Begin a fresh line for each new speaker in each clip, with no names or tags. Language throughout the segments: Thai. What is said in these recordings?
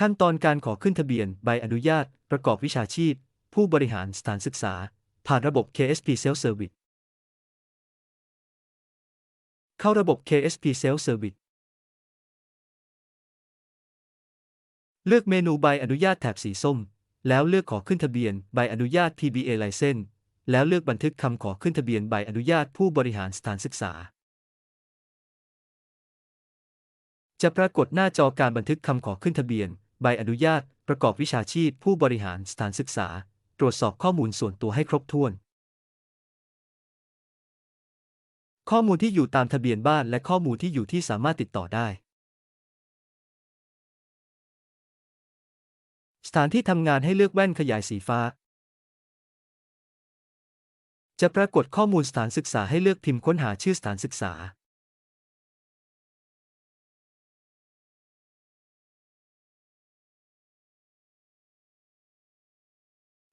ขั้นตอนการขอขึ้นทะเบียนใบอนุญาต ประกอบวิชาชีพ ผู้บริหารสถานศึกษา ผ่านระบบ KSP Self Service เข้าระบบ KSP Self Service เลือกเมนูใบอนุญาตแถบสีส้ม แล้วเลือกขอขึ้นทะเบียนใบอนุญาต TBA License แล้วเลือกบันทึกคำขอขึ้นทะเบียนใบอนุญาตผู้บริหารสถานศึกษา จะปรากฏหน้าจอการบันทึกคำขอขึ้นทะเบียน ใบอนุญาต ประกอบวิชาชีพ ผู้บริหารสถานศึกษา ตรวจสอบข้อมูลส่วนตัวให้ครบถ้วน ข้อมูลที่อยู่ตามทะเบียนบ้านและข้อมูลที่อยู่ที่สามารถติดต่อได้ สถานที่ทำงานให้เลือกแว่นขยายสีฟ้า จะปรากฏข้อมูลสถานศึกษาให้เลือกพิมพ์ค้นหาชื่อสถานศึกษา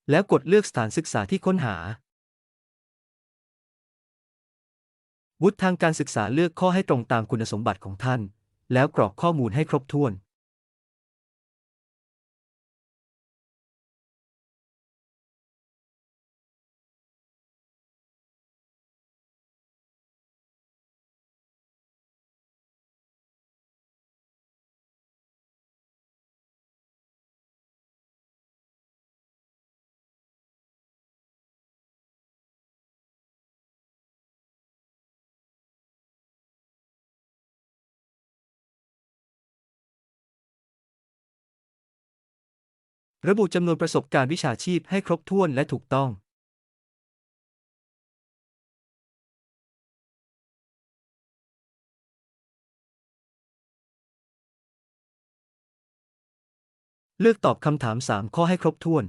แล้วกดเลือกสถานศึกษาที่ค้นหา วุฒิทางการศึกษาเลือกข้อให้ตรงตามคุณสมบัติของท่าน แล้วกรอกข้อมูลให้ครบถ้วน ระบุจำนวนประสบการณ์วิชาชีพให้ครบถ้วนและถูกต้องเลือกตอบคำถาม 3 ข้อให้ครบถ้วน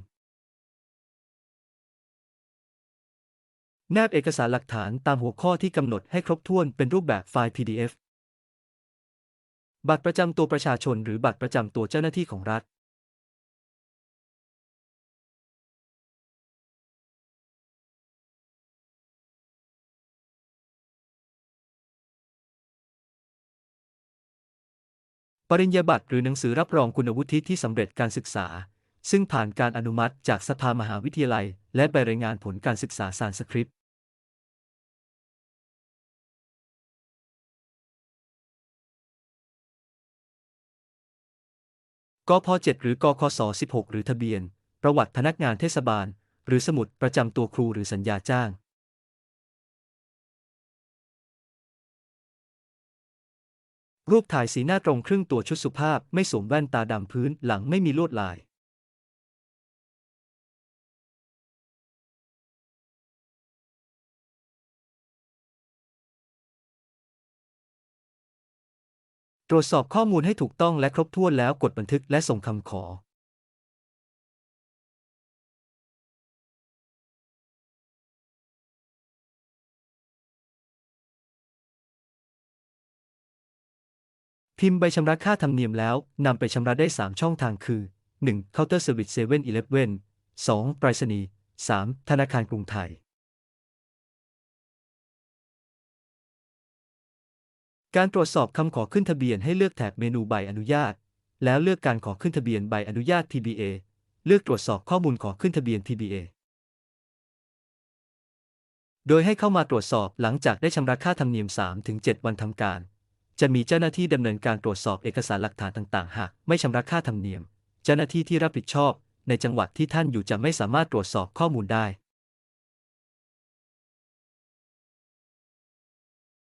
แนบเอกสารหลักฐานตามหัวข้อที่กำหนดให้ครบถ้วนเป็นรูปแบบไฟล์ PDF บัตรประจำตัวประชาชนหรือบัตรประจำตัวเจ้าหน้าที่ของรัฐ ปริญญาบัตรหรือหนังสือรับรองคุณวุฒิที่สำเร็จการศึกษา ซึ่งผ่านการอนุมัติจากสภามหาวิทยาลัย และใบรายงานผลการศึกษาสารสคริปต์กพ7หรือกคศ16 หรือทะเบียน ประวัติพนักงานเทศบาล หรือสมุดประจำตัวครูหรือสัญญาจ้าง รูปถ่ายสีหน้าตรงครึ่งตัวชุดสุภาพไม่สวมแว่นตาดำพื้นหลังไม่มีลวดลายตรวจสอบข้อมูลให้ถูกต้องและครบถ้วนแล้วกดบันทึกและส่งคำขอ พิมพ์ใบชำระค่าธรรมเนียมแล้วนำไปชำระได้ 3 ช่องทางคือ 1. Counter Service 7-Eleven 2. ไปรษณีย์ 3. ธนาคารกรุงไทย การตรวจสอบคำขอขึ้นทะเบียนให้เลือกแถบเมนูใบอนุญาต แล้วเลือกการขอขึ้นทะเบียนใบอนุญาต TBA เลือกตรวจสอบข้อมูลขอขึ้นทะเบียน TBA โดยให้เข้ามาตรวจสอบหลังจากได้ชำระค่าธรรมเนียม 3-7 วันทำการ จะมีเจ้าหน้าที่ดำเนินการตรวจสอบเอกสารหลักฐานต่าง ๆ หากไม่ชำระค่าธรรมเนียม เจ้าหน้าที่ที่รับผิดชอบ ในจังหวัดที่ท่านอยู่จะไม่สามารถตรวจสอบข้อมูลได้